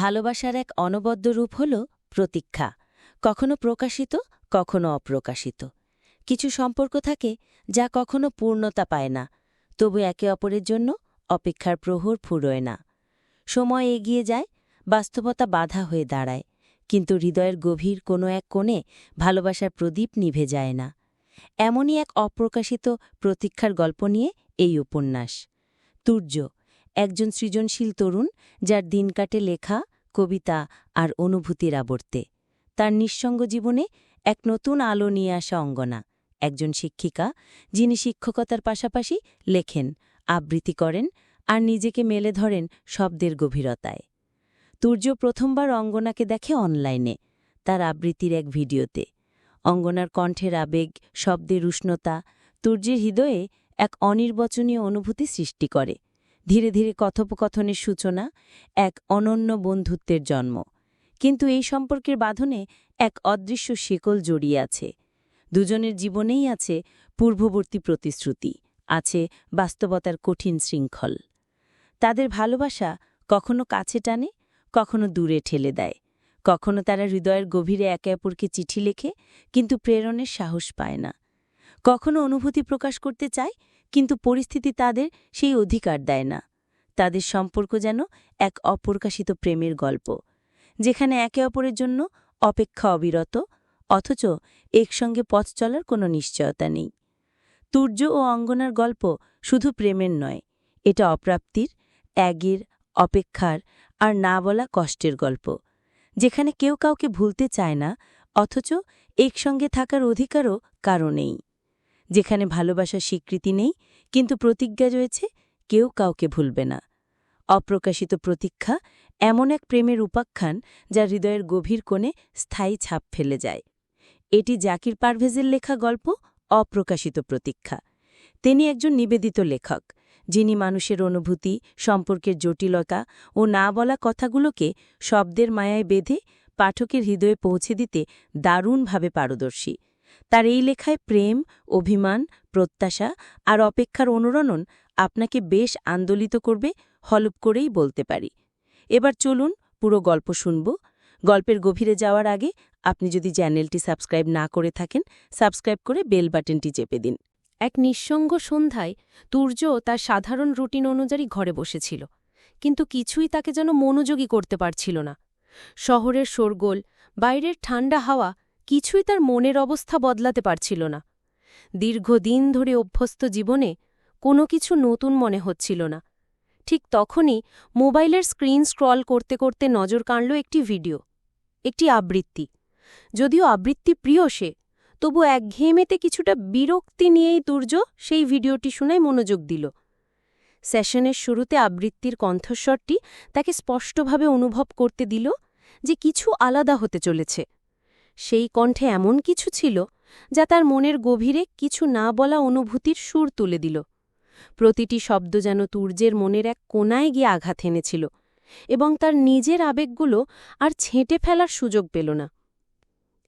ভালোবাসার এক অনবদ্য রূপ হল প্রতীক্ষা, কখনো প্রকাশিত, কখনো অপ্রকাশিত। কিছু সম্পর্ক থাকে যা কখনো পূর্ণতা পায় না, তবু একে অপরের জন্য অপেক্ষার প্রহর ফুরোয় না। সময় এগিয়ে যায়, বাস্তবতা বাধা হয়ে দাঁড়ায়, কিন্তু হৃদয়ের গভীর কোনো এক কোণে ভালোবাসার প্রদীপ নিভে যায় না। এমনই এক অপ্রকাশিত প্রতীক্ষার গল্প নিয়ে এই উপন্যাস। তুর্য, একজন সৃজনশীল তরুণ যার দিন কাটে লেখা কবিতা আর অনুভূতির আবর্তে। তার নিঃসঙ্গ জীবনে এক নতুন আলো নিয়ে আসা অঙ্গনা। একজন শিক্ষিকা, যিনি শিক্ষকতার পাশাপাশি লেখেন, আবৃত্তি করেন আর নিজেকে মেলে ধরেন শব্দের গভীরতায়। তুর্য প্রথমবার অঙ্গনাকে দেখে অনলাইনে, তার আবৃত্তির এক ভিডিওতে। অঙ্গনার কণ্ঠের আবেগ, শব্দের উষ্ণতা, তুর্যের হৃদয়ে এক অনির্বচনীয় অনুভূতি সৃষ্টি করে। ধীরে ধীরে কথোপকথনের সূচনা এক অনন্য বন্ধুত্বের জন্ম। কিন্তু এই সম্পর্কের বাঁধনে এক অদৃশ্য শিকল জড়িয়ে আছে। দুজনের জীবনেই আছে পূর্ববর্তী প্রতিশ্রুতি, আছে বাস্তবতার কঠিন শৃঙ্খল। তাদের ভালোবাসা কখনো কাছে টানে, কখনো দূরে ঠেলে দেয়। কখনো তারা হৃদয়ের গভীরে একে অপরকে চিঠি লেখে, কিন্তু প্রেরণের সাহস পায় না। কখনো অনুভূতি প্রকাশ করতে চায় কিন্তু পরিস্থিতি তাদের সেই অধিকার দেয় না। তাদের সম্পর্ক যেন এক অপ্রকাশিত প্রেমের গল্প, যেখানে একে অপরের জন্য অপেক্ষা অবিরত, অথচ একসঙ্গে পথ চলার কোনো নিশ্চয়তা নেই। তুর্য ও অঙ্গনার গল্প শুধু প্রেমের নয়, এটা অপ্রাপ্তির, ত্যাগের, অপেক্ষার আর না বলা কষ্টের গল্প, যেখানে কেউ কাউকে ভুলতে চায় না, অথচ একসঙ্গে থাকার অধিকারও কারও নেই। যেখানে ভালোবাসার স্বীকৃতি নেই, কিন্তু প্রতিজ্ঞা রয়েছে, কেউ কাউকে ভুলবে না। অপ্রকাশিত প্রতীক্ষা এমন এক প্রেমের উপাখ্যান যা হৃদয়ের গভীর কোণে স্থায়ী ছাপ ফেলে যায়। এটি জাকির পারভেজের লেখা গল্প, অপ্রকাশিত প্রতীক্ষা। তিনি একজন নিবেদিত লেখক, যিনি মানুষের অনুভূতি, সম্পর্কের জটিলতা ও না বলা কথাগুলোকে শব্দের মায়ায় বেঁধে পাঠকের হৃদয়ে পৌঁছে দিতে দারুণভাবে পারদর্শী। তার এই লেখায় প্রেম, অভিমান, প্রত্যাশা আর অপেক্ষার অনুরণন আপনাকে বেশ আন্দোলিত করবে, হলপ করেই বলতে পারি। এবার চলুন পুরো গল্প শুনব। গল্পের গভীরে যাওয়ার আগে আপনি যদি চ্যানেলটি সাবস্ক্রাইব না করে থাকেন, সাবস্ক্রাইব করে বেল বাটনটি চেপে দিন। এক নিঃসঙ্গ সন্ধ্যায় তুর্য তার সাধারণ রুটিন অনুযায়ী ঘরে বসেছিল, কিন্তু কিছুই তাকে যেন মনোযোগী করতে পারছিল না। শহরের শোরগোল, বাইরের ঠান্ডা হাওয়া কিছুই তার মনের অবস্থা বদলাতে পারছিল না। দীর্ঘদিন ধরে অভ্যস্ত জীবনে কোনো কিছু নতুন মনে হচ্ছিল না। ঠিক তখনই মোবাইলের স্ক্রিন স্ক্রল করতে করতে নজর কাড়ল একটি ভিডিও, একটি আবৃত্তি। যদিও আবৃত্তি প্রিয় সে, তবু একঘেয়েমেতে কিছুটা বিরক্তি নিয়েই দুর্য সেই ভিডিওটি শুনায় মনোযোগ দিল। সেশনের শুরুতে আবৃত্তির কণ্ঠস্বরটি তাকে স্পষ্টভাবে অনুভব করতে দিল যে কিছু আলাদা হতে চলেছে। সেই কণ্ঠে এমন কিছু ছিল যা তার মনের গভীরে কিছু না বলা অনুভূতির সুর তুলে দিল। প্রতিটি শব্দ যেন তুর্যের মনের এক কোনায় গিয়ে আঘাত এনেছিল এবং তার নিজের আবেগগুলো আর ছেঁটে ফেলার সুযোগ পেল না।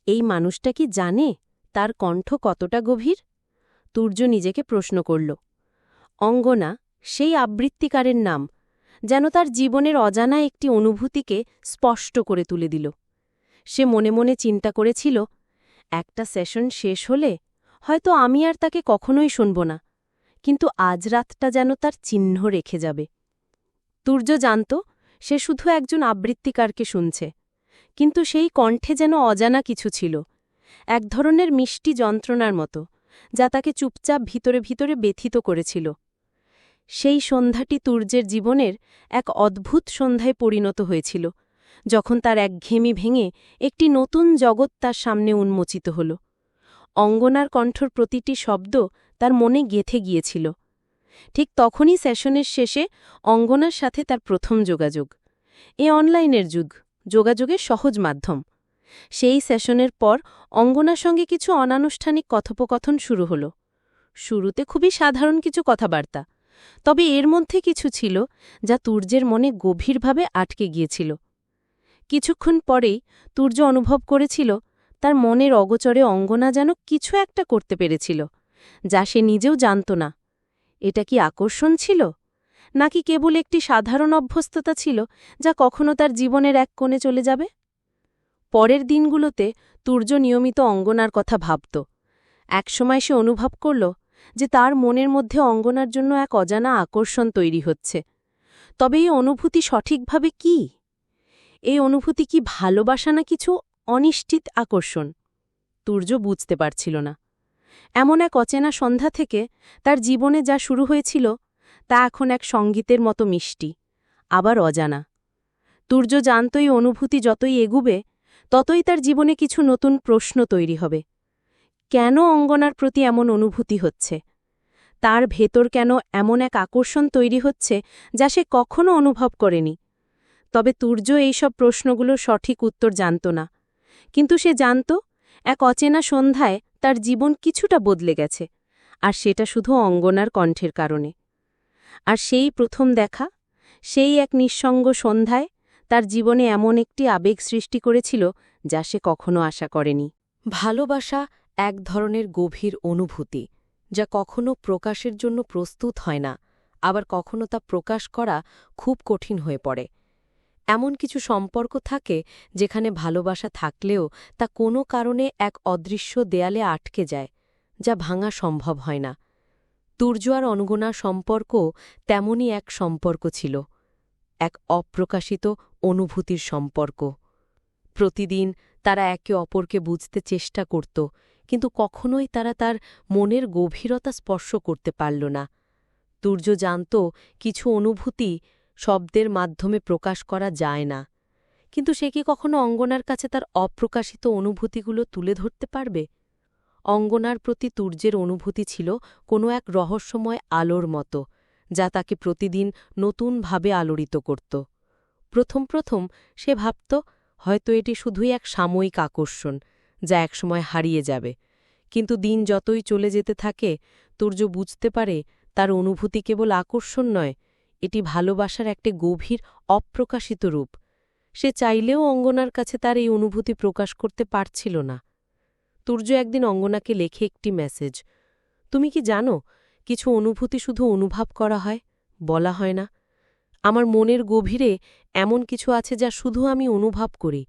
এই মানুষটা কি জানে তার কণ্ঠ কতটা গভীর? তুর্য নিজেকে প্রশ্ন করল। অঙ্গনা, সেই আবৃত্তিকারের নাম, যেন তার জীবনের অজানা একটি অনুভূতিকে স্পষ্ট করে তুলে দিল। সে মনে মনে চিন্তা করেছিল, একটা সেশন শেষ হলে হয়তো আমি আর তাকে কখনোই শুনব না, কিন্তু আজ রাতটা যেন তার চিহ্ন রেখে যাবে। তুর্য জানত, সে শুধু একজন আবৃত্তিকারকে শুনছে, কিন্তু সেই কণ্ঠে যেন অজানা কিছু ছিল, এক ধরনের মিষ্টি যন্ত্রণার মতো, যা তাকে চুপচাপ ভিতরে ভিতরে ব্যথিত করেছিল। সেই সন্ধ্যাটি তুর্যের জীবনের এক অদ্ভুত সন্ধ্যায় পরিণত হয়েছিল যখন তার একঘেমি ভেঙে একটি নতুন জগৎ তার সামনে উন্মোচিত হল। অঙ্গনার কণ্ঠর প্রতিটি শব্দ তার মনে গেথে গিয়েছিল। ঠিক তখনই সেশনের শেষে অঙ্গনার সাথে তার প্রথম যোগাযোগ। এ অনলাইনের যুগ, যোগাযোগের সহজ মাধ্যম। সেই সেশনের পর অঙ্গনার সঙ্গে কিছু অনানুষ্ঠানিক কথোপকথন শুরু হল। শুরুতে খুবই সাধারণ কিছু কথাবার্তা, তবে এর মধ্যে কিছু ছিল যা তুর্যের মনে গভীরভাবে আটকে গিয়েছিল। কিছুক্ষণ পরেই তুর্য অনুভব করেছিল, তার মনের অগোচরে অঙ্গনা যেন কিছু একটা করতে পেরেছিল, যা সে নিজেও জানত না। এটা কি আকর্ষণ ছিল? নাকি কেবল একটি সাধারণ অভ্যস্ততা ছিল, যা কখনো তার জীবনের এক কোণে চলে যাবে? পরের দিনগুলোতে তুর্য নিয়মিত অঙ্গনার কথা ভাবত। একসময় সে অনুভব করল যে তার মনের মধ্যে অঙ্গনার জন্য এক অজানা আকর্ষণ তৈরি হচ্ছে। তবে এই অনুভূতি সঠিকভাবে কি? এই অনুভূতি কি ভালোবাসা না কিছু অনিশ্চিত আকর্ষণ? তুর্য বুঝতে পারছিল না। এমন এক অচেনা সন্ধ্যা থেকে তার জীবনে যা শুরু হয়েছিল, তা এখন এক সঙ্গীতের মতো মিষ্টি, আবার অজানা। তুর্য জানত এই অনুভূতি যতই এগুবে, ততই তার জীবনে কিছু নতুন প্রশ্ন তৈরি হবে। কেন অঙ্গনার প্রতি এমন অনুভূতি হচ্ছে? তার ভেতর কেন এমন এক আকর্ষণ তৈরি হচ্ছে, যা সে কখনো অনুভব করেনি? তবে তুর্য এইসব প্রশ্নগুলোর সঠিক উত্তর জানত না। কিন্তু সে জানত, এক অচেনা সন্ধ্যায় তার জীবন কিছুটা বদলে গেছে, আর সেটা শুধু অঙ্গনার কণ্ঠের কারণে। আর সেই প্রথম দেখা, সেই এক নিঃসঙ্গ সন্ধ্যায় তার জীবনে এমন একটি আবেগ সৃষ্টি করেছিল যা সে কখনো আশা করেনি। ভালোবাসা এক ধরনের গভীর অনুভূতি, যা কখনো প্রকাশের জন্য প্রস্তুত হয় না, আবার কখনো তা প্রকাশ করা খুব কঠিন হয়ে পড়ে। এমন কিছু সম্পর্ক থাকে যেখানে ভালোবাসা থাকলেও তা কোনো কারণে এক অদৃশ্য দেয়ালে আটকে যায়, যা ভাঙা সম্ভব হয় না। তুর্য আর অনগুণা সম্পর্ক তেমনই এক সম্পর্ক ছিল, এক অপ্রকাশিত অনুভূতির সম্পর্ক। প্রতিদিন তারা একে অপরকে বুঝতে চেষ্টা করত, কিন্তু কখনোই তারা তার মনের গভীরতা স্পর্শ করতে পারল না। তুর্য জানত কিছু অনুভূতি শব্দের মাধ্যমে প্রকাশ করা যায় না। কিন্তু সে কি কখনো অঙ্গনার কাছে তার অপ্রকাশিত অনুভূতিগুলো তুলে ধরতে পারবে? অঙ্গনার প্রতি তুর্যের অনুভূতি ছিল কোনো এক রহস্যময় আলোর মতো, যা তাকে প্রতিদিন নতুনভাবে আলোড়িত করত। প্রথম প্রথম সে ভাবত, হয়তো এটি শুধুই এক সাময়িক আকর্ষণ, যা একসময় হারিয়ে যাবে। কিন্তু দিন যতই চলে যেতে থাকে, তুর্য বুঝতে পারে তার অনুভূতি কেবল আকর্ষণ নয় এটি ভালোবাসার একটি গভীর, অপ্রকাশিত রূপ। সে চাইলেও অঙ্গনার কাছে তার এই অনুভূতি প্রকাশ করতে পারছিল না। তুর্য একদিন অঙ্গনাকে লেখে একটি মেসেজ। তুমি কি জানো, কিছু অনুভূতি শুধু অনুভব করা হয়? বলা হয় না। আমার মনের গভীরে এমন কিছু আছে যা শুধু আমি অনুভব করি।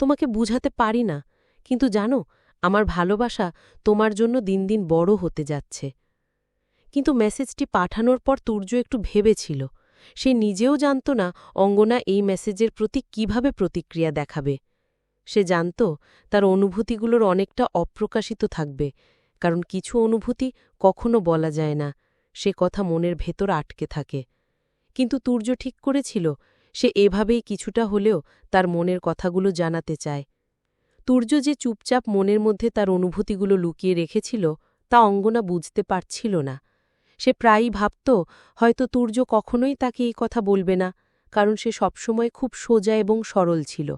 তোমাকে বুঝাতে পারি না, কিন্তু জানো, আমার ভালোবাসা তোমার জন্য দিন দিন বড় হতে যাচ্ছে। কিন্তু মেসেজটি পাঠানোর পর তুর্য একটু ভেবেছিল। সে নিজেও জানত না অঙ্গনা এই মেসেজের প্রতি কীভাবে প্রতিক্রিয়া দেখাবে। সে জানত তার অনুভূতিগুলোর অনেকটা অপ্রকাশিত থাকবে, কারণ কিছু অনুভূতি কখনো বলা যায় না, সে কথা মনের ভেতর আটকে থাকে। কিন্তু তুর্য ঠিক করেছিল, সে এভাবেই কিছুটা হলেও তার মনের কথাগুলো জানাতে চায়। তুর্য যে চুপচাপ মনের মধ্যে তার অনুভূতিগুলো লুকিয়ে রেখেছিল, তা অঙ্গনা বুঝতে পারছিল না। সে প্রায়ই ভাবত, হয়তো তুর্য কখনোই তাকে এই কথা বলবে না, কারণ সে সবসময় খুব সোজা এবং সরল ছিল।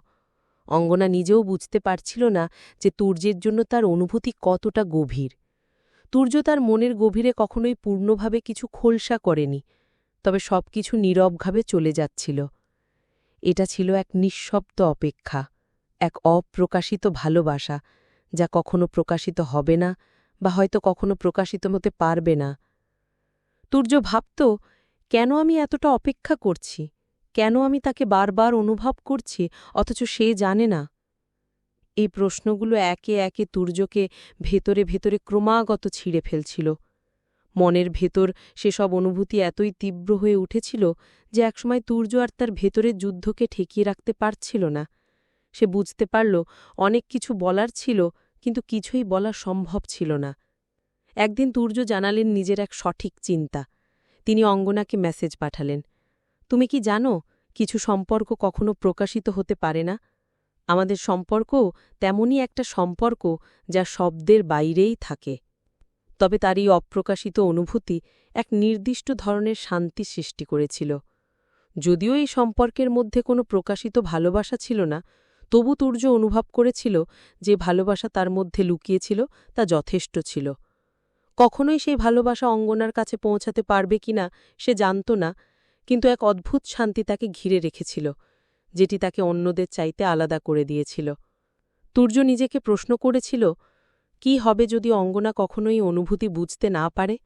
অঙ্গনা নিজেও বুঝতে পারছিল না যে তুর্যের জন্য তার অনুভূতি কতটা গভীর। তুর্য তার মনের গভীরে কখনোই পূর্ণভাবে কিছু খোলসা করেনি, তবে সবকিছু নীরবভাবে চলে যাচ্ছিল। এটা ছিল এক নিঃশব্দ অপেক্ষা, এক অপ্রকাশিত ভালোবাসা, যা কখনো প্রকাশিত হবে না বা হয়তো কখনো প্রকাশিত হতে পারবে না। তুর্য ভাবত, কেন আমি এতটা অপেক্ষা করছি? কেন আমি তাকে বারবার অনুভব করছি? অথচ সে জানে না। এই প্রশ্নগুলো একে একে তুর্যকে ভেতরে ভেতরে ক্রমাগত ছিঁড়ে ফেলছিল। মনের ভেতর সেসব অনুভূতি এতই তীব্র হয়ে উঠেছিল যে একসময় তুর্য আর তার ভেতরের যুদ্ধকে ঠেকিয়ে রাখতে পারছিল না। সে বুঝতে পারল, অনেক কিছু বলার ছিল, কিন্তু কিছুই বলা সম্ভব ছিল না। একদিন তুর্য জানালেন নিজের এক সঠিক চিন্তা। তিনি অঙ্গনাকে মেসেজ পাঠালেন, তুমি কি জানো, কিছু সম্পর্ক কখনো প্রকাশিত হতে পারে না? আমাদের সম্পর্কও তেমনই একটা সম্পর্ক যা শব্দের বাইরেই থাকে। তবে তার এই অপ্রকাশিত অনুভূতি এক নির্দিষ্ট ধরনের শান্তি সৃষ্টি করেছিল। যদিও এই সম্পর্কের মধ্যে কোনো প্রকাশিত ভালোবাসা ছিল না, তবু তুর্য অনুভব করেছিল যে ভালোবাসা তার মধ্যে লুকিয়েছিল তা যথেষ্ট ছিল। কখনোই সেই ভালোবাসা অঙ্গনার কাছে পৌঁছাতে পারবে কিনা সে জানত না, কিন্তু এক অদ্ভুত শান্তি তাকে ঘিরে রেখেছিল, যেটি তাকে অন্যদের চাইতে আলাদা করে দিয়েছিল। তুর্য নিজেকে প্রশ্ন করেছিল, কি হবে যদি অঙ্গনা কখনোই অনুভূতি বুঝতে না পারে?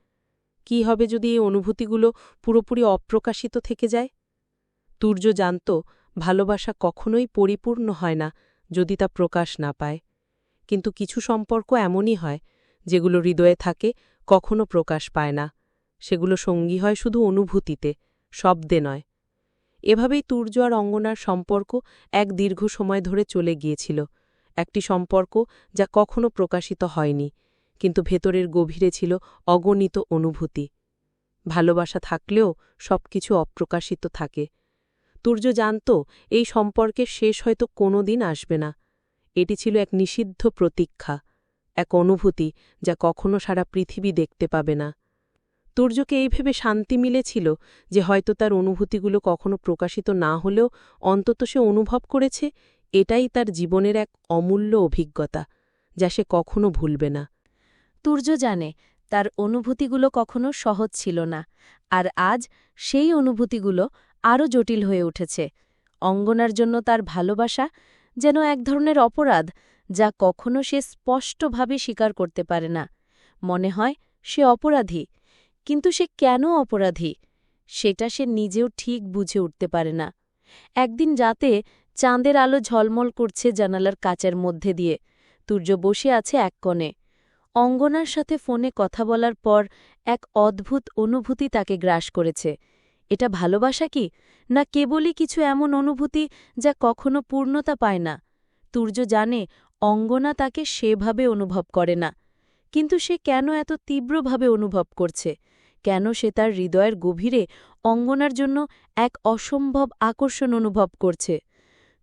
কি হবে যদি এই অনুভূতিগুলো পুরোপুরি অপ্রকাশিত থেকে যায়? তুর্য জানত, ভালোবাসা কখনোই পরিপূর্ণ হয় না যদি তা প্রকাশ না পায়। কিন্তু কিছু সম্পর্ক এমনই হয় যেগুলো হৃদয়ে থাকে, কখনো প্রকাশ পায় না। সেগুলো সঙ্গী হয় শুধু অনুভূতিতে, শব্দে নয়। এভাবেই তুর্য আর অঙ্গনার সম্পর্ক এক দীর্ঘ সময় ধরে চলে গিয়েছিল। একটি সম্পর্ক যা কখনো প্রকাশিত হয়নি, কিন্তু ভেতরের গভীরে ছিল অগণিত অনুভূতি। ভালোবাসা থাকলেও সবকিছু অপ্রকাশিত থাকে। তুর্য জানত, এই সম্পর্কের শেষ হয়তো কোনো দিন আসবে না। এটি ছিল এক নিষিদ্ধ প্রতীক্ষা। এক অনুভূতি যা কখনো সারা পৃথিবী দেখতে পাবে না। তুর্যকে এই ভেবে শান্তি মিলেছিল যে হয়তো তার অনুভূতিগুলো কখনো প্রকাশিত না হলেও অন্তত সে অনুভব করেছে, এটাই তার জীবনের এক অমূল্য অভিজ্ঞতা, যা সে কখনো ভুলবে না। তুর্য জানে তার অনুভূতিগুলো কখনো সহজ ছিল না, আর আজ সেই অনুভূতিগুলো আরও জটিল হয়ে উঠেছে। অঙ্গনার জন্য তার ভালোবাসা যেন এক ধরনের অপরাধ যা কখনো সে স্পষ্টভাবে স্বীকার করতে পারে না। মনে হয় সে অপরাধী। কিন্তু সে কেন অপরাধী? সেটা সে নিজেও ঠিক বুঝে উঠতে পারে না। একদিন রাতে চাঁদের আলো ঝলমল করছে জানালার কাচের মধ্যে দিয়ে। তুর্য বসে আছে এক কোণে। অঙ্গনার সাথে ফোনে কথা বলার পর এক অদ্ভুত অনুভূতি তাকে গ্রাস করেছে। এটা ভালোবাসা কি? না কেবলই কিছু এমন অনুভূতি যা কখনো পূর্ণতা পায় না? তুর্য জানে অঙ্গনা তাকে সেভাবে অনুভব করে না। কিন্তু সে কেন এত তীব্রভাবে অনুভব করছে? কেন সে তার হৃদয়ের গভীরে অঙ্গনার জন্য এক অসম্ভব আকর্ষণ অনুভব করছে?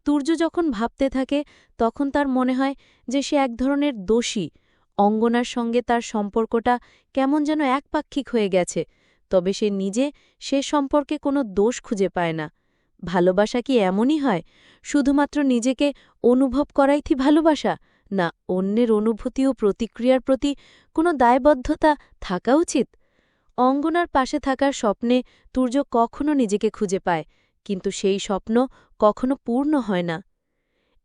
তুর্য যখন ভাবতে থাকে, তখন তার মনে হয় যে সে এক ধরনের দোষী। অঙ্গনার সঙ্গে তার সম্পর্কটা কেমন যেন একপাক্ষিক হয়ে গেছে, তবে সে নিজে সে সম্পর্কে কোনো দোষ খুঁজে পায় না। ভালোবাসা কি এমনই হয়? শুধুমাত্র নিজেকে অনুভব করাই কি ভালোবাসা? না, অন্যের অনুভূতি ও প্রতিক্রিয়ার প্রতি কোনো দায়বদ্ধতা থাকা উচিত? অঙ্গনার পাশে থাকার স্বপ্নে তুর্য কখনো নিজেকে খুঁজে পায়, কিন্তু সেই স্বপ্ন কখনো পূর্ণ হয় না।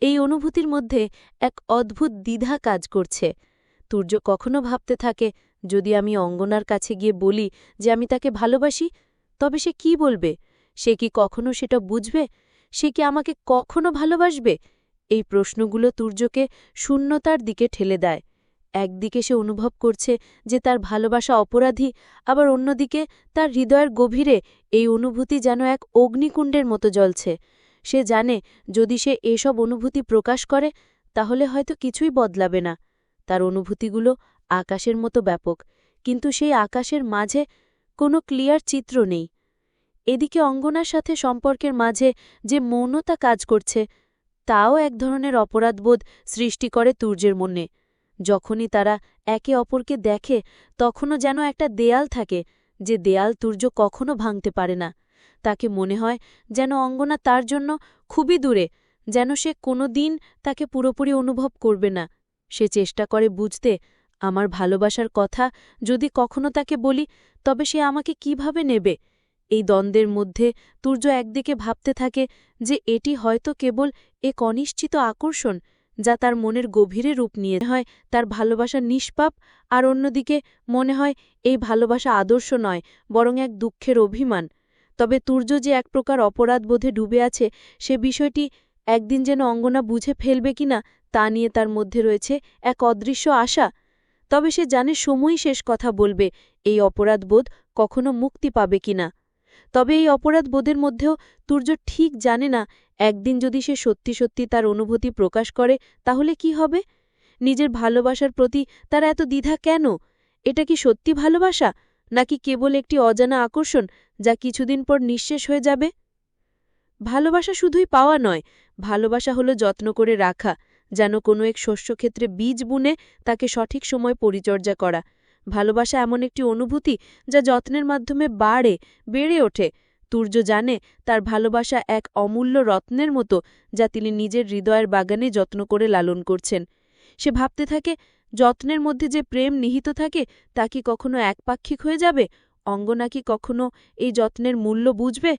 এই অনুভূতির মধ্যে এক অদ্ভুত দ্বিধা কাজ করছে। তুর্য কখনো ভাবতে থাকে, যদি আমি অঙ্গনার কাছে গিয়ে বলি যে আমি তাকে ভালোবাসি, তবে সে কি বলবে? সে কি কখনো সেটা বুঝবে? সে কি আমাকে কখনো ভালোবাসবে? এই প্রশ্নগুলো তুর্যকে শূন্যতার দিকে ঠেলে দেয়। একদিকে সে অনুভব করছে যে তার ভালোবাসা অপরাধী, আবার অন্যদিকে তার হৃদয়ের গভীরে এই অনুভূতি যেন এক অগ্নিকুণ্ডের মতো জ্বলছে। সে জানে যদি সে এসব অনুভূতি প্রকাশ করে, তাহলে হয়তো কিছুই বদলাবে না। তার অনুভূতিগুলো আকাশের মতো ব্যাপক, কিন্তু সেই আকাশের মাঝে কোনো ক্লিয়ার চিত্র নেই। এদিকে অঙ্গনার সাথে সম্পর্কের মাঝে যে মৌনতা কাজ করছে, তাও এক ধরনের অপরাধবোধ সৃষ্টি করে তুর্যের মনে। যখনই তারা একে অপরকে দেখে, তখনও যেন একটা দেয়াল থাকে, যে দেয়াল তুর্য কখনো ভাঙতে পারে না। তাকে মনে হয় যেন অঙ্গনা তার জন্য খুবই দূরে, যেন সে কোনো দিন তাকে পুরোপুরি অনুভব করবে না। সে চেষ্টা করে বুঝতে, আমার ভালোবাসার কথা যদি কখনো তাকে বলি, তবে সে আমাকে কীভাবে নেবে? এই দ্বন্দ্বের মধ্যে তুর্য একদিকে ভাবতে থাকে যে এটি হয়তো কেবল এক অনিশ্চিত আকর্ষণ যা তার মনের গভীরে রূপ নিয়ে হয় তার ভালোবাসা নিষ্পাপ আর অন্যদিকে মনে হয় এই ভালোবাসা আদর্শ নয়, বরং এক দুঃখের অভিমান। তবে তুর্য যে এক প্রকার অপরাধবোধে ডুবে আছে, সে বিষয়টি একদিন যেন অঙ্গনা বুঝে ফেলবে কিনা, তা নিয়ে তার মধ্যে রয়েছে এক অদৃশ্য আশা। তবে সে জানে সময়ই শেষ কথা বলবে, এই অপরাধবোধ কখনো মুক্তি পাবে কিনা। তবে এই অপরাধবোধের মধ্যেও তুর্য ঠিক জানে না, একদিন যদি সে সত্যি সত্যি তার অনুভূতি প্রকাশ করে, তাহলে কি হবে? নিজের ভালোবাসার প্রতি তার এত দ্বিধা কেন? এটা কি সত্যি ভালোবাসা? নাকি কেবল একটি অজানা আকর্ষণ যা কিছুদিন পর নিঃশেষ হয়ে যাবে? ভালোবাসা শুধুই পাওয়া নয়, ভালোবাসা হলো যত্ন করে রাখা, যেন কোনো এক শস্যক্ষেত্রে বীজ বুনে তাকে সঠিক সময় পরিচর্যা করা। ভালোবাসা এমন একটি অনুভূতি যা যত্নের মাধ্যমে বাড়ে, বেড়ে ওঠে। তুর্য জানে তার ভালোবাসা এক অমূল্য রত্নের মতো যা তিনি নিজের হৃদয়ের বাগানে যত্ন করে লালন করছেন। সে ভাবতে থাকে, যত্নের মধ্যে যে প্রেম নিহিত থাকে, তা কি কখনো একপাক্ষিক হয়ে যাবে? অঙ্গনা কি কখনো এই যত্নের মূল্য বুঝবে?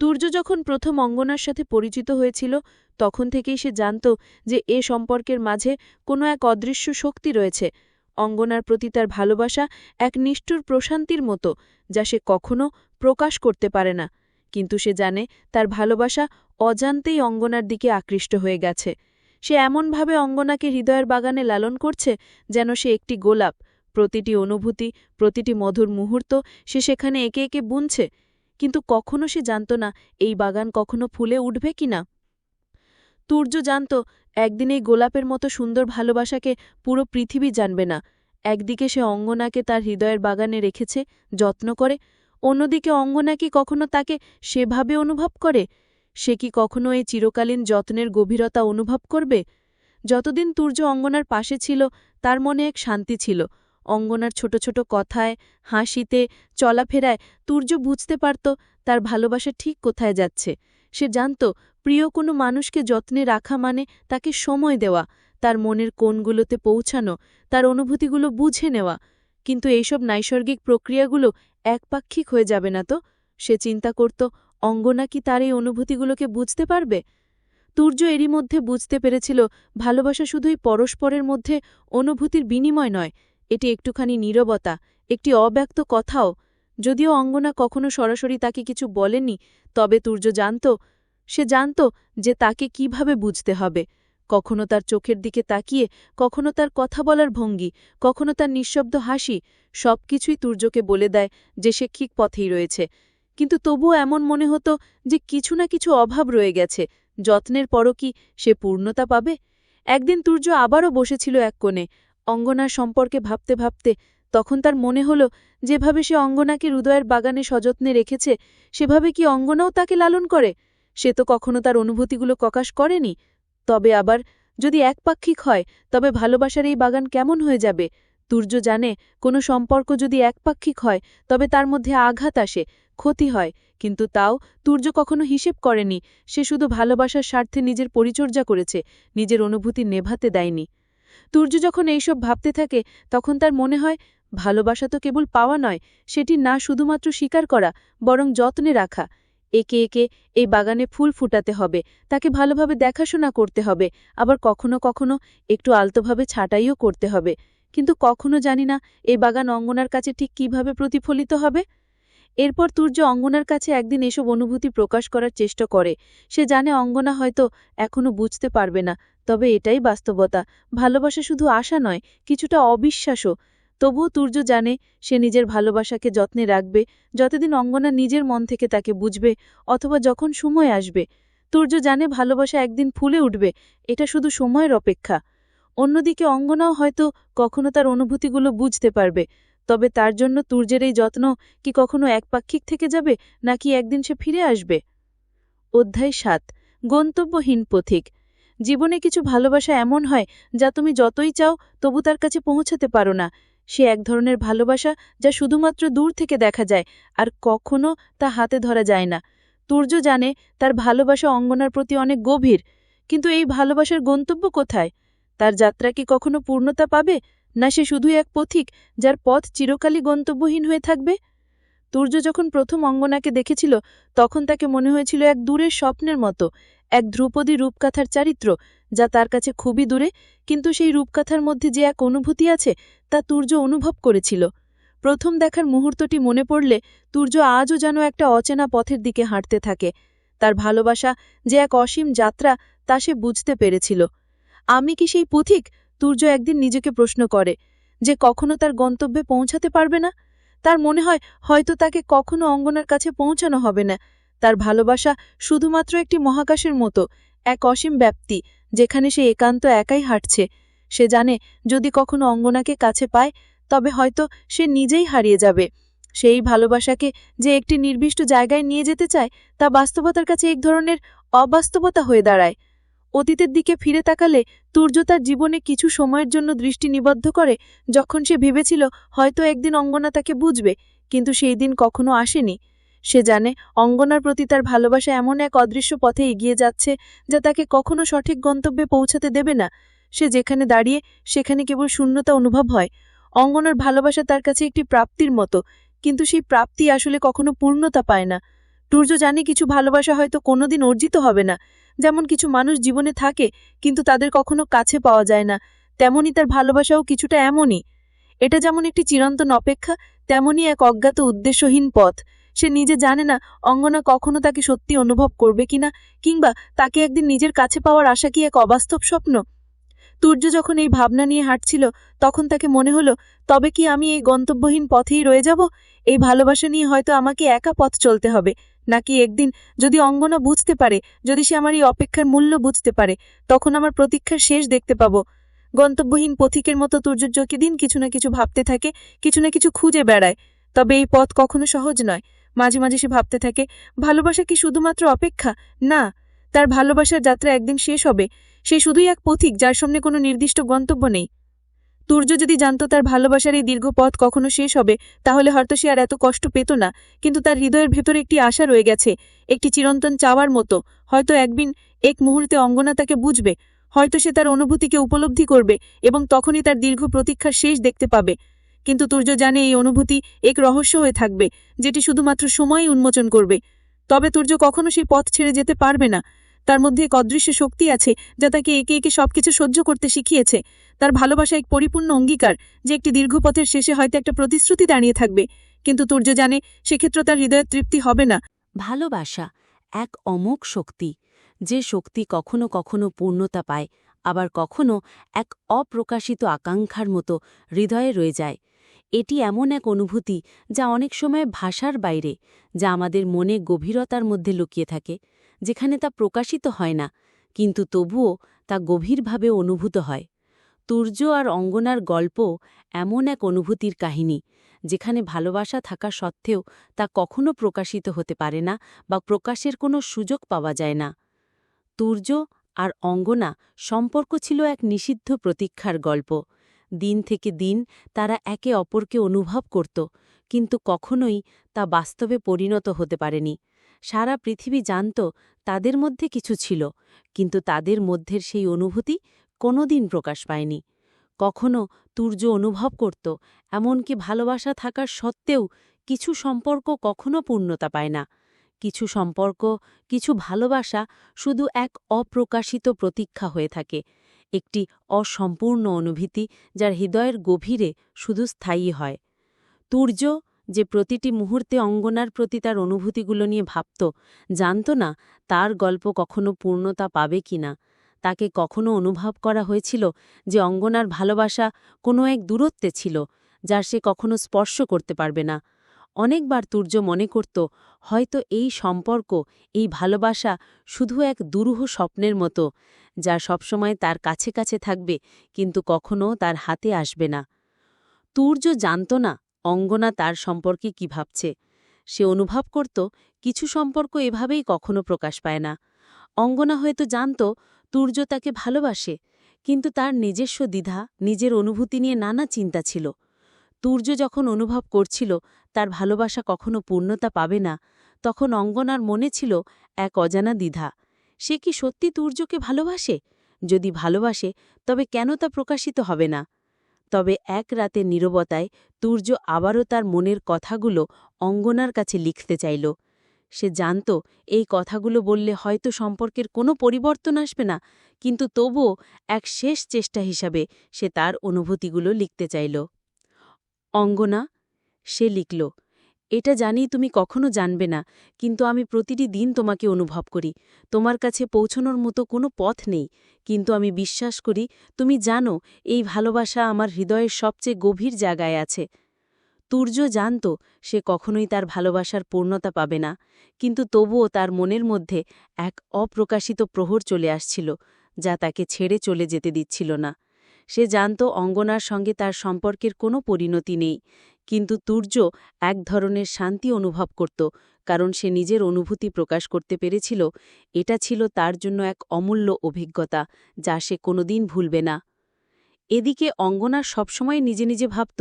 তুর্য যখন প্রথম অঙ্গনার সাথে পরিচিত হয়েছিল, তখন থেকেই সে জানত যে এ সম্পর্কের মাঝে কোনো এক অদৃশ্য শক্তি রয়েছে। অঙ্গনার প্রতি তার ভালোবাসা এক নিষ্ঠুর প্রশান্তির মতো, যা সে কখনো প্রকাশ করতে পারে না। কিন্তু সে জানে তার ভালোবাসা অজান্তেই অঙ্গনার দিকে আকৃষ্ট হয়ে গেছে। সে এমনভাবে অঙ্গনাকে হৃদয়ের বাগানে লালন করছে যেন সে একটি গোলাপ, প্রতিটি অনুভূতি, প্রতিটি মধুর মুহূর্ত সে সেখানে একে একে বুনছে। কিন্তু কখনো সে জানত না, এই বাগান কখনো ফুলে উঠবে কিনা। তুর্য জানত একদিন এই গোলাপের মতো সুন্দর ভালোবাসাকে পুরো পৃথিবী জানবে না। একদিকে সে অঙ্গনাকে তার হৃদয়ের বাগানে রেখেছে, যত্ন করে, অন্যদিকে অঙ্গনা কি কখনো তাকে সেভাবে অনুভব করে? সে কি কখনো এই চিরকালীন যত্নের গভীরতা অনুভব করবে? যতদিন তুর্য অঙ্গনার পাশে ছিল, তার মনে এক শান্তি ছিল। অঙ্গনার ছোট ছোট কথায়, হাসিতে, চলাফেরায় তুর্য বুঝতে পারত, তার ভালোবাসা ঠিক কোথায় যাচ্ছে। সে জানত, প্রিয় কোনো মানুষকে যত্নে রাখা মানে তাকে সময় দেওয়া, তার মনের কোণগুলোতে পৌঁছানো, তার অনুভূতিগুলো বুঝে নেওয়া। কিন্তু এইসব নৈসর্গিক প্রক্রিয়াগুলো একপাক্ষিক হয়ে যাবে না তো? সে চিন্তা করত, অঙ্গনা কি তার এই অনুভূতিগুলোকে বুঝতে পারবে? তুর্য এরই মধ্যে বুঝতে পেরেছিল, ভালোবাসা শুধুই পরস্পরের মধ্যে অনুভূতির বিনিময় নয়, এটি একটুখানি নীরবতা, একটি অব্যক্ত কথাও। যদিও অঙ্গনা কখনো সরাসরি তাকে কিছু বলেনি, তবে তুর্য জানত, সে জানত যে তাকে কীভাবে বুঝতে হবে। কখনো তার চোখের দিকে তাকিয়ে, কখনো তার কথা বলার ভঙ্গি, কখনো তার নিঃশব্দ হাসি, সবকিছুই তুর্যকে বলে দেয় যে সে ঠিক পথেই রয়েছে। কিন্তু তবুও এমন মনে হতো যে কিছু না কিছু অভাব রয়ে গেছে, যত্নের পরও কি সে পূর্ণতা পাবে? একদিন তুর্য আবারও বসেছিল এক কোণে। অঙ্গনার সম্পর্কে ভাবতে ভাবতে তখন তার মনে হল, যেভাবে সে অঙ্গনাকে হৃদয়ের বাগানে সযত্নে রেখেছে, সেভাবে কি অঙ্গনাও তাকে লালন করে? সে তো কখনো তার অনুভূতিগুলো প্রকাশ করেনি। তবে আবার, যদি একপাক্ষিক হয়, তবে ভালোবাসার এই বাগান কেমন হয়ে যাবে? তুর্য জানে, কোনো সম্পর্ক যদি একপাক্ষিক হয়, তবে তার মধ্যে আঘাত আসে, ক্ষতি হয়। কিন্তু তাও তুর্য কখনো হিসেব করেনি, সে শুধু ভালোবাসার স্বার্থে নিজের পরিচর্যা করেছে, নিজের অনুভূতি নেভাতে দেয়নি। তুর্য যখন এইসব ভাবতে থাকে, তখন তার মনে হয় ভালোবাসা তো কেবল পাওয়া নয়, সেটি না শুধুমাত্র স্বীকার করা, বরং যত্নে রাখা। একে একে এই বাগানে ফুল ফুটাতে হবে, তাকে ভালোভাবে দেখাশোনা করতে হবে, আবার কখনো কখনো একটু আলতোভাবে ছাঁটাইও করতে হবে। কিন্তু কখনো জানি না এই বাগান অঙ্গনার কাছে ঠিক কীভাবে প্রতিফলিত হবে? এরপর তুর্য অঙ্গনার কাছে একদিন এসব অনুভূতি প্রকাশ করার চেষ্টা করে। সে জানে অঙ্গনা হয়তো এখনও বুঝতে পারবে না, তবে এটাই বাস্তবতা। ভালোবাসা শুধু আশা নয়, কিছুটা অবিশ্বাসও। তবুও তুর্য জানে, সে নিজের ভালোবাসাকে যত্নে রাখবে, যতদিন অঙ্গনা নিজের মন থেকে তাকে বুঝবে অথবা যখন সময় আসবে। তুর্য জানে ভালোবাসা একদিন ফুলে উঠবে, এটা শুধু সময়ের অপেক্ষা। অন্যদিকে অঙ্গনাও হয়তো কখনো তার অনুভূতিগুলো বুঝতে পারবে, তবে তার জন্য তুর্যের এই যত্ন কি কখনো একপাক্ষিক থেকে যাবে, নাকি একদিন সে ফিরে আসবে? অধ্যায় সাত, গন্তব্যহীন পথিক। জীবনে কিছু ভালোবাসা এমন হয়, যা তুমি যতই চাও, তবু তার কাছে পৌঁছাতে পারো না। সে এক ধরনের ভালোবাসা যা শুধুমাত্র দূর থেকে দেখা যায়, আর কখনো তা হাতে ধরা যায় না। তুর্য জানে তার ভালোবাসা অঙ্গনার প্রতি অনেক গভীর, কিন্তু এই ভালোবাসার গন্তব্য কোথায়? তার যাত্রা কি কখনো পূর্ণতা পাবে, না সে শুধুই এক পথিক যার পথ চিরকালই গন্তব্যহীন হয়ে থাকবে? তুর্য যখন প্রথম অঙ্গনাকে দেখেছিল, তখন তাকে মনে হয়েছিল এক দূরের স্বপ্নের মতো, এক ধ্রুপদী রূপকাথার চারিত্র যা তার কাছে খুবই দূরে, কিন্তু সেই রূপকথার মধ্যে যে এক অনুভূতি আছে, তা তুর্য অনুভব করেছিল। প্রথম দেখার মুহূর্তটি মনে পড়লে তুর্য আজও যেন একটা অচেনা পথের দিকে হাঁটতে থাকে। তার ভালোবাসা যে এক অসীম যাত্রা, তা সে বুঝতে পেরেছিল। আমি কি সেই পুথিক? তুর্য একদিন নিজেকে প্রশ্ন করে। যে কখনো তার গন্তব্যে পৌঁছাতে পারবে না? তার মনে হয়, হয়তো তাকে কখনো অঙ্গনার কাছে পৌঁছানো হবে না। তার ভালোবাসা শুধুমাত্র একটি মহাকাশের মতো, এক অসীম ব্যাপ্তি। যেখানে সে একান্ত একাই হাঁটছে। সে জানে, যদি কখনো অঙ্গনাকে কাছে পায়, তবে হয়তো সে নিজেই হারিয়ে যাবে। সেই ভালোবাসাকে যে একটি নির্দিষ্ট জায়গায় নিয়ে যেতে চায়, তা বাস্তবতার কাছে এক ধরনের অবাস্তবতা হয়ে দাঁড়ায়। অতীতের দিকে ফিরে তাকালে তুর্য তার জীবনে কিছু সময়ের জন্য দৃষ্টি নিবদ্ধ করে, যখন সে ভেবেছিল হয়তো একদিন অঙ্গনা তাকে বুঝবে, কিন্তু সেই দিন কখনো আসেনি। সে জানে অঙ্গনার প্রতি তার ভালোবাসা এমন এক অদৃশ্য পথে এগিয়ে যাচ্ছে যা তাকে কখনো সঠিক গন্তব্যে পৌঁছাতে দেবে না। সে যেখানে দাঁড়িয়ে সেখানে কেবল শূন্যতা অনুভব হয়। অঙ্গনার ভালোবাসা তার কাছে একটি প্রাপ্তির মতো, কিন্তু সেই প্রাপ্তি আসলে কখনো পূর্ণতা পায় না। টুর্য জানে কিছু ভালোবাসা হয়তো কোনোদিন অর্জিত হবে না, যেমন কিছু মানুষ জীবনে থাকে কিন্তু তাদের কখনো কাছে পাওয়া যায় না, তেমনি তার ভালোবাসাও কিছুটা এমনই। এটা যেমন একটি চিরন্তন অপেক্ষা তেমনই এক অজ্ঞাত উদ্দেশ্যহীন পথ। সে নিজে জানে না অঙ্গনা কখনো তাকে সত্যি অনুভব করবে কিনা, কিংবা তাকে একদিন নিজের কাছে পাওয়ার আশা কি এক অবাস্তব স্বপ্ন? তুর্য যখন এই ভাবনা নিয়ে হাঁটছিল, তখন তাকে মনে হলো, তবে কি আমি এই গন্তব্যহীন পথেই রয়ে যাব? এই ভালোবাসা নিয়ে হয়তো আমাকে একা পথ চলতে হবে। নাকি একদিন যদি অঙ্গনা বুঝতে পারে, যদি সে আমার এই অপেক্ষার মূল্য বুঝতে পারে, তখন আমার প্রতীক্ষার শেষ দেখতে পাবো। গন্তব্যহীন পথিকের মতো তুর্য দিন কিছু না কিছু ভাবতে থাকে, কিছু না কিছু খুঁজে বেড়ায়। তবে এই পথ কখনো সহজ নয়। মাঝে মাঝে সে ভাবতে থাকে, ভালোবাসা কি শুধুমাত্র অপেক্ষা? না, তার ভালোবাসার যাত্রা একদিন শেষ হবে। সে শুধুই এক পথিক যার সামনে কোনো নির্দিষ্ট গন্তব্য নেই। তুর্য যদি জানত তার ভালোবাসার এই দীর্ঘ পথ কখনো শেষ হবে, তাহলে হয়তো সে আর এত কষ্ট পেত না। কিন্তু তার হৃদয়ের ভেতরে একটি আশা রয়ে গেছে, একটি চিরন্তন চাওয়ার মতো। হয়তো একদিন এক মুহূর্তে অঙ্গনা তাকে বুঝবে, হয়তো সে তার অনুভূতিকে উপলব্ধি করবে এবং তখনই তার দীর্ঘ প্রতীক্ষার শেষ দেখতে পাবে। কিন্তু তুর্য জানে এই অনুভূতি এক রহস্য হয়ে থাকবে, যেটি শুধুমাত্র সময়ই উন্মোচন করবে। তবে তুর্য কখনো সেই পথ ছেড়ে যেতে পারবে না। তার মধ্যে এক অদৃশ্য শক্তি আছে, যা তাকে একে একে সবকিছু সহ্য করতে শিখিয়েছে। তার ভালোবাসা এক পরিপূর্ণ অঙ্গীকার, যে একটি দীর্ঘ পথের শেষে হয়তো একটা প্রতিশ্রুতি দাঁড়িয়ে থাকবে। কিন্তু তুর্য জানে সেক্ষেত্রে তার হৃদয়ের তৃপ্তি হবে না। ভালোবাসা এক অমোঘ শক্তি, যে শক্তি কখনো কখনো পূর্ণতা পায়, আবার কখনো এক অপ্রকাশিত আকাঙ্ক্ষার মতো হৃদয়ে রয়ে যায়। এটি এমন এক অনুভূতি যা অনেক সময় ভাষার বাইরে, যা আমাদের মনে গভীরতার মধ্যে লুকিয়ে থাকে, যেখানে তা প্রকাশিত হয় না, কিন্তু তবুও তা গভীরভাবে অনুভূত হয়। তুর্য আর অঙ্গনার গল্প এমন এক অনুভূতির কাহিনী, যেখানে ভালোবাসা থাকা সত্ত্বেও তা কখনো প্রকাশিত হতে পারে না বা প্রকাশের কোনো সুযোগ পাওয়া যায় না। তুর্য আর অঙ্গনা সম্পর্ক ছিল এক নিষিদ্ধ প্রতীক্ষার গল্প দিন থেকে দিন তারা একে অপরকে অনুভব করত, কিন্তু কখনোই তা বাস্তবে পরিণত হতে পারেনি। সারা পৃথিবী জানত তাদের মধ্যে কিছু ছিল, কিন্তু তাদের মধ্যের সেই অনুভূতি কোনোদিন প্রকাশ পায়নি। কখনো তুর্য অনুভব করত, এমনকি ভালোবাসা থাকার সত্ত্বেও কিছু সম্পর্ক কখনো পূর্ণতা পায় না। কিছু সম্পর্ক, কিছু ভালোবাসা শুধু এক অপ্রকাশিত প্রতীক্ষা হয়ে থাকে একটি অসম্পূর্ণ অনুভূতি যার হৃদয়ের গভীরে শুধু স্থায়ী হয়। তুর্য যে প্রতিটি মুহূর্তে অঙ্গনার প্রতি তার অনুভূতিগুলো নিয়ে ভাবত, জানত না তার গল্প কখনো পূর্ণতা পাবে কিনা তাকে কখনো অনুভব করা হয়েছিল যে অঙ্গনার ভালোবাসা কোনো এক দূরত্বে ছিল, যার সে কখনো স্পর্শ করতে পারবে না। অনেকবার তুর্য মনে করত, হয়তো এই সম্পর্ক, এই ভালোবাসা শুধু এক দুরূহ স্বপ্নের মতো যা সবসময় তার কাছে কাছে থাকবে, কিন্তু কখনো তার হাতে আসবে না। তুর্য জানত না অঙ্গনা তার সম্পর্কে কি ভাবছে। সে অনুভব করত, কিছু সম্পর্ক এভাবেই কখনো প্রকাশ পায় না। অঙ্গনা হয়তো জানত তুর্য তাকে ভালোবাসে, কিন্তু তার নিজস্ব দ্বিধা, নিজের অনুভূতি নিয়ে নানা চিন্তা ছিল। তুর্য যখন অনুভব করছিল, তার ভালোবাসা কখনো পূর্ণতা পাবে না, তখন অঙ্গনার মনে ছিল এক অজানা দ্বিধা। সে কি সত্যি তুর্যকে ভালোবাসে? যদি ভালোবাসে, তবে কেন তা প্রকাশিত হবে না? তবে এক রাতে নীরবতায় তুর্য আবারও তার মনের কথাগুলো অঙ্গনার কাছে লিখতে চাইল। সে জানত, এই কথাগুলো বললে হয়তো সম্পর্কের কোনো পরিবর্তন আসবে না, কিন্তু তবুও এক শেষ চেষ্টা হিসাবে সে তার অনুভূতিগুলো লিখতে চাইল। অঙ্গনা, সে লিখল এটা জানি তুমি কখনো জানবে না, কিন্তু আমি প্রতিটি দিন তোমাকে অনুভব করি। তোমার কাছে পৌঁছনোর মতো কোনো পথ নেই, কিন্তু আমি বিশ্বাস করি তুমি জানো এই ভালোবাসা আমার হৃদয়ের সবচেয়ে গভীর জায়গায় আছে। তুর্য জানত সে কখনোই তার ভালোবাসার পূর্ণতা পাবে না, কিন্তু তবুও তার মনের মধ্যে এক অপ্রকাশিত প্রহর চলে আসছিল, যা তাকে ছেড়ে চলে যেতে দিচ্ছিল না। সে জানত অঙ্গনার সঙ্গে তার সম্পর্কের কোনো পরিণতি নেই কিন্তু তুর্য এক ধরনের শান্তি অনুভব করত, কারণ সে নিজের অনুভূতি প্রকাশ করতে পেরেছিল। এটা ছিল তার জন্য এক অমূল্য অভিজ্ঞতা, যা সে কোনোদিন ভুলবে না। এদিকে অঙ্গনা সবসময় নিজে নিজে ভাবত,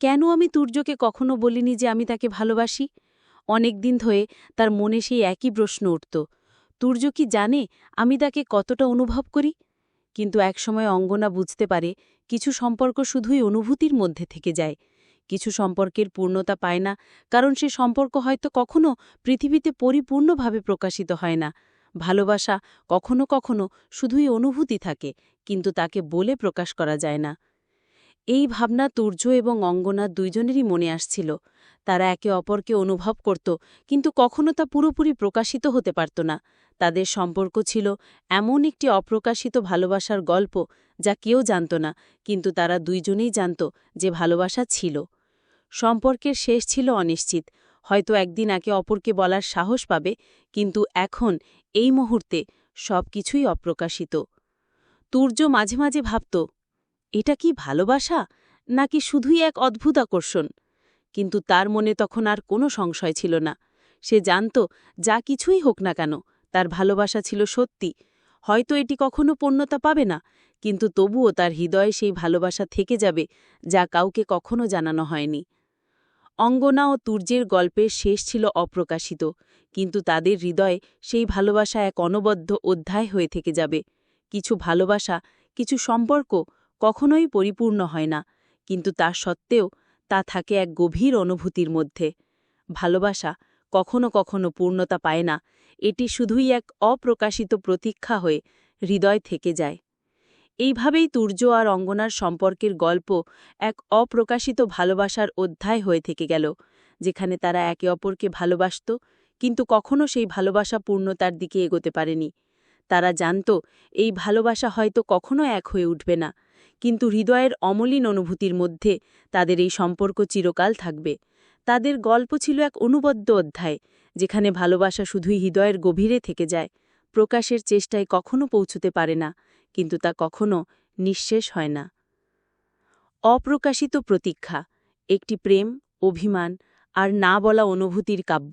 কেন আমি তুর্যকে কখনো বলিনি যে আমি তাকে ভালোবাসি? অনেক দিন ধরে তার মনে সেই একই প্রশ্ন উঠত, তুর্য কি জানে আমি তাকে কতটা অনুভব করি? কিন্তু একসময় অঙ্গনা বুঝতে পারে, কিছু সম্পর্ক শুধুই অনুভূতির মধ্যে থেকে যায়। কিছু সম্পর্কের পূর্ণতা পায় না, কারণ সে সম্পর্ক হয়তো কখনো পৃথিবীতে পরিপূর্ণভাবে প্রকাশিত হয় না। ভালোবাসা কখনো কখনো শুধুই অনুভূতি থাকে, কিন্তু তাকে বলে প্রকাশ করা যায় না। এই ভাবনা তুর্য এবং অঙ্গনা দুইজনেরই মনে আসছিল। তারা একে অপরকে অনুভব করত, কিন্তু কখনো তা পুরোপুরি প্রকাশিত হতে পারত না। তাদের সম্পর্ক ছিল এমন একটি অপ্রকাশিত ভালোবাসার গল্প যা কেউ জানত না, কিন্তু তারা দুইজনেই জানত যে ভালোবাসা ছিল। সম্পর্কের শেষ ছিল অনিশ্চিত। হয়তো একদিন একে অপরকে বলার সাহস পাবে, কিন্তু এখন, এই মুহূর্তে সব কিছুই অপ্রকাশিত। তুর্য মাঝে মাঝে ভাবত, এটা কি ভালোবাসা? নাকি শুধুই এক অদ্ভুত আকর্ষণ? কিন্তু তার মনে তখন আর কোনো সংশয় ছিল না। সে জানত, যা কিছুই হোক না কেন, তার ভালোবাসা ছিল সত্যি। হয়তো এটি কখনো পূর্ণতা পাবে না, কিন্তু তবুও তার হৃদয়ে সেই ভালোবাসা থেকে যাবে, যা কাউকে কখনো জানানো হয়নি। অঙ্গনা ও তুর্যের গল্পের শেষ ছিল অপ্রকাশিত, কিন্তু তাদের হৃদয়ে সেই ভালোবাসা এক অনবদ্য অধ্যায় হয়ে থেকে যাবে। কিছু ভালোবাসা, কিছু সম্পর্ক কখনোই পরিপূর্ণ হয় না, কিন্তু তা সত্ত্বেও তা থাকে এক গভীর অনুভূতির মধ্যে। ভালোবাসা কখনো কখনো পূর্ণতা পায় না, এটি শুধুই এক অপ্রকাশিত প্রতীক্ষা হয়ে হৃদয় থেকে যায়। এইভাবেই তুর্য আর অঙ্গনার সম্পর্কের গল্প এক অপ্রকাশিত ভালোবাসার অধ্যায় হয়ে থেকে গেল, যেখানে তারা একে অপরকে ভালোবাসত, কিন্তু কখনো সেই ভালোবাসা পূর্ণতার দিকে এগোতে পারেনি। তারা জানত, এই ভালোবাসা হয়তো কখনো এক হয়ে উঠবে না, কিন্তু হৃদয়ের অমলিন অনুভূতির মধ্যে তাদের এই সম্পর্ক চিরকাল থাকবে। তাদের গল্প ছিল এক অনুবদ্ধ অধ্যায়, যেখানে ভালোবাসা শুধুই হৃদয়ের গভীরে থেকে যায়, প্রকাশের চেষ্টায় কখনো পৌঁছতে পারে না। কিন্তু তা কখনো নিঃশেষ হয় না। অপ্রকাশিত প্রতীক্ষা, একটি প্রেম, অভিমান আর না বলা অনুভূতির কাব্য,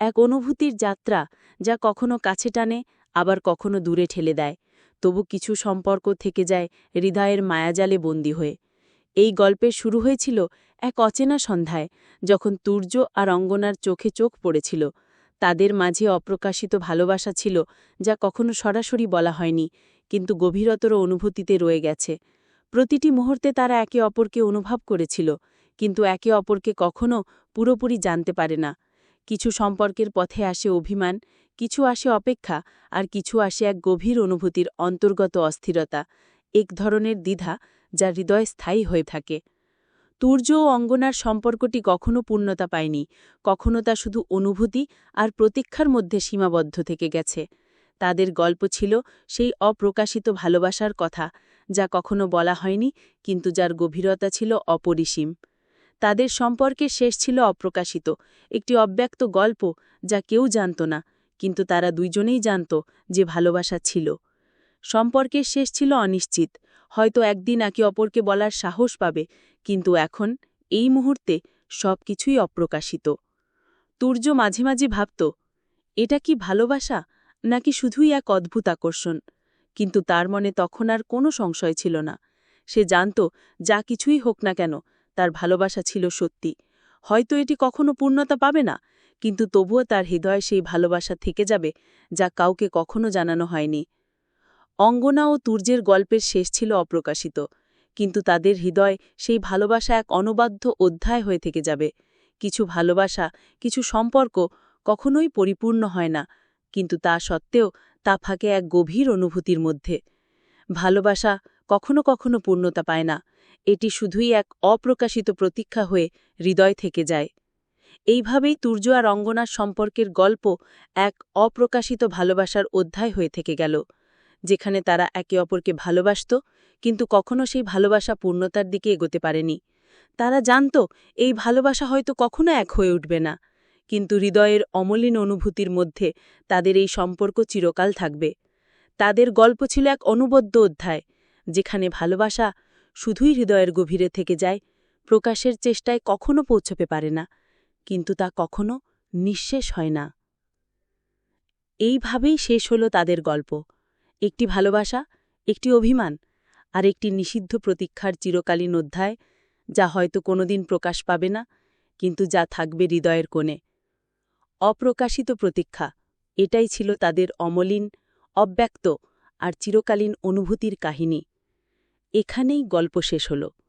এক অনুভূতির যাত্রা যা কখনো কাছে টানে, আবার কখনো দূরে ঠেলে দেয়, তবু কিছু সম্পর্ক থেকে যায় হৃদয়ের মায়াজালে বন্দী হয়ে। এই গল্পের শুরু হয়েছিল এক অচেনা সন্ধ্যায়, যখন তুর্য আর অঙ্গনার চোখে চোখ পড়েছিল। তাদের মাঝে অপ্রকাশিত ভালোবাসা ছিল যা কখনো সরাসরি বলা হয়নি কিন্তু গভীরতর অনুভূতিতে রয়ে গেছে। প্রতিটি মুহূর্তে তারা একে অপরকে অনুভব করেছিল, কিন্তু একে অপরকে কখনো পুরোপুরি জানতে পারে না। কিছু সম্পর্কের পথে আসে অভিমান, কিছু আসে অপেক্ষা, আর কিছু আসে এক গভীর অনুভূতির অন্তর্গত অস্থিরতা, এক ধরনের দ্বিধা যা হৃদয় স্থায়ী হয়ে থাকে। তুর্য ও অঙ্গনার সম্পর্কটি কখনো পূর্ণতা পায়নি, কখনো তা শুধু অনুভূতি আর প্রতীক্ষার মধ্যে সীমাবদ্ধ থেকে গেছে। তাদের গল্প ছিল সেই অপ্রকাশিত ভালোবাসার কথা, যা কখনো বলা হয়নি, কিন্তু যার গভীরতা ছিল অপরিসীম। তাদের সম্পর্কের শেষ ছিল অপ্রকাশিত, একটি অব্যক্ত গল্প যা কেউ জানত না, কিন্তু তারা দুইজনেই জানত যে ভালোবাসা ছিল। সম্পর্কের শেষ ছিল অনিশ্চিত, হয়তো একদিন একে অপরকে বলার সাহস পাবে, কিন্তু এখন, এই মুহূর্তে সব কিছুই অপ্রকাশিত। তুর্য মাঝে মাঝে ভাবত, এটা কি ভালোবাসা? নাকি শুধুই এক অদ্ভুত আকর্ষণ। কিন্তু তার মনে তখন আর কোনো সংশয় ছিল না। সে জানত, যা কিছুই হোক না কেন, তার ভালোবাসা ছিল সত্যি। হয়তো এটি কখনো পূর্ণতা পাবে না, কিন্তু তবুও তার হৃদয়ে সেই ভালোবাসা থেকে যাবে, যা কাউকে কখনো জানানো হয়নি। অঙ্গনা ও তুর্যের গল্পের শেষ ছিল অপ্রকাশিত, কিন্তু তাদের হৃদয় সেই ভালোবাসা এক অনবাধ্য অধ্যায় হয়ে থেকে যাবে। কিছু ভালোবাসা, কিছু সম্পর্ক কখনোই পরিপূর্ণ হয় না কিন্তু তা সত্ত্বেও তা ফাঁকে এক গভীর অনুভূতির মধ্যে। ভালোবাসা কখনো কখনো পূর্ণতা পায় না। এটি শুধুই এক অপ্রকাশিত প্রতীক্ষা হয়ে হৃদয় থেকে যায়। এইভাবেই তুর্য আর অঙ্গনার সম্পর্কের গল্প এক অপ্রকাশিত ভালোবাসার অধ্যায় হয়ে থেকে গেল, যেখানে তারা একে অপরকে ভালোবাসত, কিন্তু কখনো সেই ভালোবাসা পূর্ণতার দিকে এগোতে পারেনি। তারা জানত, এই ভালোবাসা হয়তো কখনো এক হয়ে উঠবে না। কিন্তু হৃদয়ের অমলিন অনুভূতির মধ্যে তাদের এই সম্পর্ক চিরকাল থাকবে। তাদের গল্প ছিল এক অনুবদ্য অধ্যায়, যেখানে ভালোবাসা শুধুই হৃদয়ের গভীরে থেকে যায়, প্রকাশের চেষ্টায় কখনো পৌঁছতে পারে না, কিন্তু তা কখনো নিঃশেষ হয় না। এইভাবেই শেষ হল তাদের গল্প। একটি ভালোবাসা, একটি অভিমান, আর একটি নিষিদ্ধ প্রতীক্ষার চিরকালীন অধ্যায়, যা হয়তো কোনোদিন প্রকাশ পাবে না, কিন্তু যা থাকবে হৃদয়ের কোণে। অপ্রকাশিত প্রতীক্ষা। এটাই ছিল তাদের অমলিন, অব্যক্ত আর চিরকালীন অনুভূতির কাহিনী। এখানেই গল্প শেষ হল।